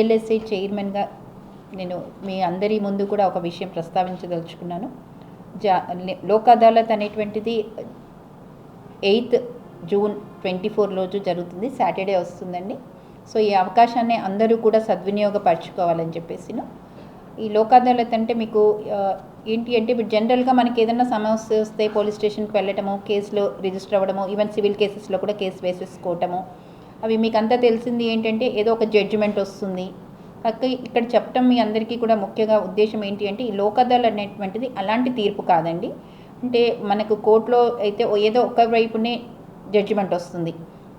DLSA చైర్మన్గా నేను మీ అందరి ముందు కూడా ఒక విషయం ప్రస్తావించదలుచుకున్నాను. జా లోక్ అదాలత్ అనేటువంటిది ఎయిత్ జూన్ ట్వంటీ ఫోర్ రోజు జరుగుతుంది. సాటర్డే వస్తుందండి. సో ఈ అవకాశాన్ని అందరూ కూడా సద్వినియోగపరచుకోవాలని చెప్పేసిను. ఈ లోక్ అదాలత్ అంటే మీకు ఏంటి అంటే ఇప్పుడు జనరల్గా మనకి ఏదైనా సమస్య వస్తే పోలీస్ స్టేషన్కి వెళ్ళటము కేసులో రిజిస్టర్ అవ్వడము ఈవెన్ సివిల్ కేసెస్లో కూడా కేసు వేసేసుకోవటము అవి మీకు అంతా తెలిసింది ఏంటంటే ఏదో ఒక జడ్జిమెంట్ వస్తుంది. కాక ఇక్కడ చెప్పటం మీ అందరికీ కూడా ముఖ్యంగా ఉద్దేశం ఏంటి అంటే ఈ లోకదళ అనేటువంటిది అలాంటి తీర్పు కాదండి. అంటే మనకు కోర్టులో అయితే ఏదో ఒక వైపునే జడ్జిమెంట్ వస్తుంది.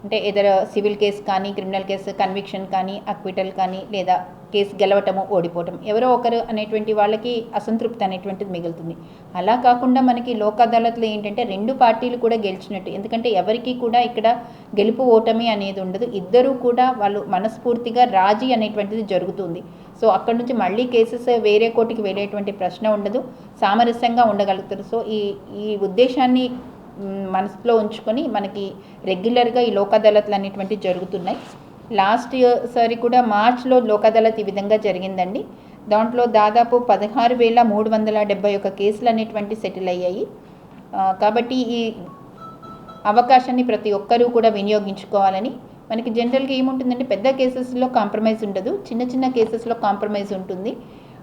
అంటే ఏదైనా సివిల్ కేసు కానీ క్రిమినల్ కేసు కన్విక్షన్ కానీ అక్విటల్ కానీ లేదా కేసు గెలవటము ఓడిపోవటం ఎవరో ఒకరు అనేటువంటి వాళ్ళకి అసంతృప్తి అనేటువంటిది మిగులుతుంది. అలా కాకుండా మనకి లోక్ అదాలత్లో ఏంటంటే రెండు పార్టీలు కూడా గెలిచినట్టు. ఎందుకంటే ఎవరికి కూడా ఇక్కడ గెలుపు ఓటమి అనేది ఉండదు. ఇద్దరూ కూడా వాళ్ళు మనస్ఫూర్తిగా రాజీ అనేటువంటిది జరుగుతుంది. సో అక్కడ నుంచి మళ్ళీ కేసెస్ వేరే కోర్టుకి వెళ్ళేటువంటి ప్రశ్న ఉండదు. సామరస్యంగా ఉండగలుగుతారు. సో ఈ ఈ ఉద్దేశాన్ని మనసులో ఉంచుకొని మనకి రెగ్యులర్గా ఈ లోకదళతలు అనేటువంటివి జరుగుతున్నాయి. లాస్ట్ ఇయర్ సారి కూడా మార్చ్లో లోకదళత్ ఈ విధంగా జరిగిందండి. దాంట్లో దాదాపు పదహారు వేల మూడు వందల డెబ్బై ఒక కేసులు అనేటువంటి సెటిల్ అయ్యాయి. కాబట్టి ఈ అవకాశాన్ని ప్రతి ఒక్కరూ కూడా వినియోగించుకోవాలని. మనకి జనరల్గా ఏముంటుందంటే పెద్ద కేసెస్లో కాంప్రమైజ్ ఉండదు. చిన్న చిన్న కేసెస్లో కాంప్రమైజ్ ఉంటుంది.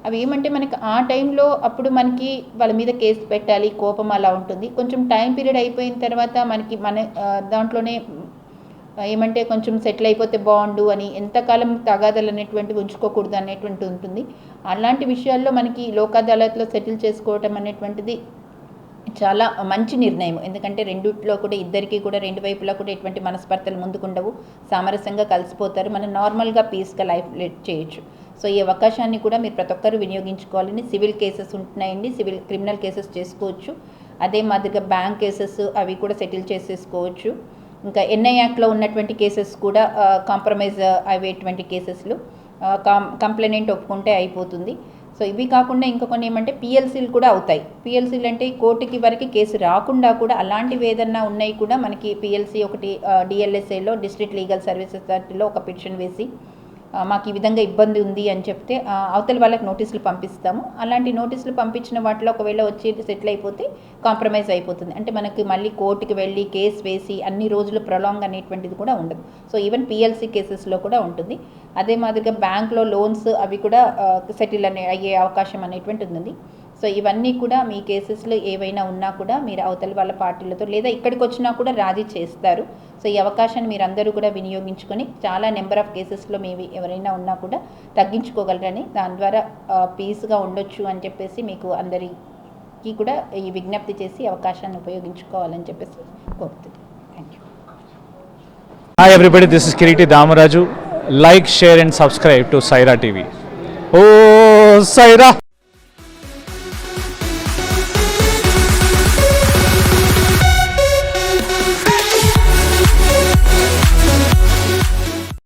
అవి ఏమంటే మనకి ఆ టైంలో అప్పుడు మనకి వాళ్ళ మీద కేసు పెట్టాలి కోపం అలా ఉంటుంది. కొంచెం టైం పీరియడ్ అయిపోయిన తర్వాత మనకి మన దాంట్లోనే ఏమంటే కొంచెం సెటిల్ అయిపోతే బాగుండు అని ఎంతకాలం తగాదాలు అనేటువంటివి ఉంచుకోకూడదు అనేటువంటి ఉంటుంది. అలాంటి విషయాల్లో మనకి లోక్ అదాలత్లో సెటిల్ చేసుకోవటం అనేటువంటిది చాలా మంచి నిర్ణయం. ఎందుకంటే రెండిట్లో కూడా ఇద్దరికి కూడా రెండు వైపులా కూడా ఎటువంటి మనస్పర్ధలు ముందుకుండవు. సామరస్యంగా కలిసిపోతారు. మనం నార్మల్గా పీస్గా లైఫ్ లీడ్ చేయొచ్చు. సో ఈ అవకాశాన్ని కూడా మీరు ప్రతి ఒక్కరు వినియోగించుకోవాలని సివిల్ కేసెస్ ఉంటున్నాయండి. సివిల్ క్రిమినల్ కేసెస్ చేసుకోవచ్చు. అదే మాదిరిగా బ్యాంక్ కేసెస్ అవి కూడా సెటిల్ చేసేసుకోవచ్చు. ఇంకా ఎన్ఐ యాక్ట్లో ఉన్నటువంటి కేసెస్ కూడా కాంప్రమైజ్ అయ్యేటువంటి కేసెస్లు కాం కంప్లైనెంట్ ఒప్పుకుంటే అయిపోతుంది. సో ఇవి కాకుండా ఇంకా కొన్ని ఏమంటే పిఎల్సీలు కూడా అవుతాయి. పిఎల్సీలు అంటే కోర్టుకి వరకు కేసు రాకుండా కూడా అలాంటివి ఏదన్నా ఉన్నాయి కూడా మనకి పిఎల్సీ ఒకటి డిఎల్ఎస్ఏలో డిస్ట్రిక్ట్ లీగల్ సర్వీసెస్ అథారిటీలో ఒక పిటిషన్ వేసి మాకు ఈ విధంగా ఇబ్బంది ఉంది అని చెప్తే అవతల వాళ్ళకి నోటీసులు పంపిస్తాము. అలాంటి నోటీసులు పంపించిన వాటిలో ఒకవేళ వచ్చి సెటిల్ అయిపోతే కాంప్రమైజ్ అయిపోతుంది. అంటే మనకి మళ్ళీ కోర్టుకి వెళ్ళి కేసు వేసి అన్ని రోజులు ప్రొలాంగ్ అనేటువంటిది కూడా ఉండదు. సో ఈవెన్ పిఎల్సీ కేసెస్లో కూడా ఉంటుంది. అదే మాదిరిగా బ్యాంక్లో లోన్స్ అవి కూడా సెటిల్ అనే అయ్యే అవకాశం అనేటువంటిది ఉంది సో ఇవన్నీ కూడా మీ కేసెస్లో ఏవైనా ఉన్నా కూడా మీరు అవతల వాళ్ళ పార్టీలతో లేదా ఇక్కడికి వచ్చినా కూడా రాజీ చేస్తారు. సో ఈ అవకాశాన్ని మీరు అందరూ కూడా వినియోగించుకొని చాలా నెంబర్ ఆఫ్ కేసెస్లో మీవి ఎవరైనా ఉన్నా కూడా తగ్గించుకోగలరని దాని ద్వారా పీస్గా ఉండొచ్చు అని చెప్పేసి మీకు అందరికీ కూడా ఈ విజ్ఞప్తి చేసి అవకాశాన్ని ఉపయోగించుకోవాలని చెప్పేసి కోరుతుంది. Thank you hi everybody this is Kiriti Damaraju like share and subscribe to Saira TV oh Sye Raa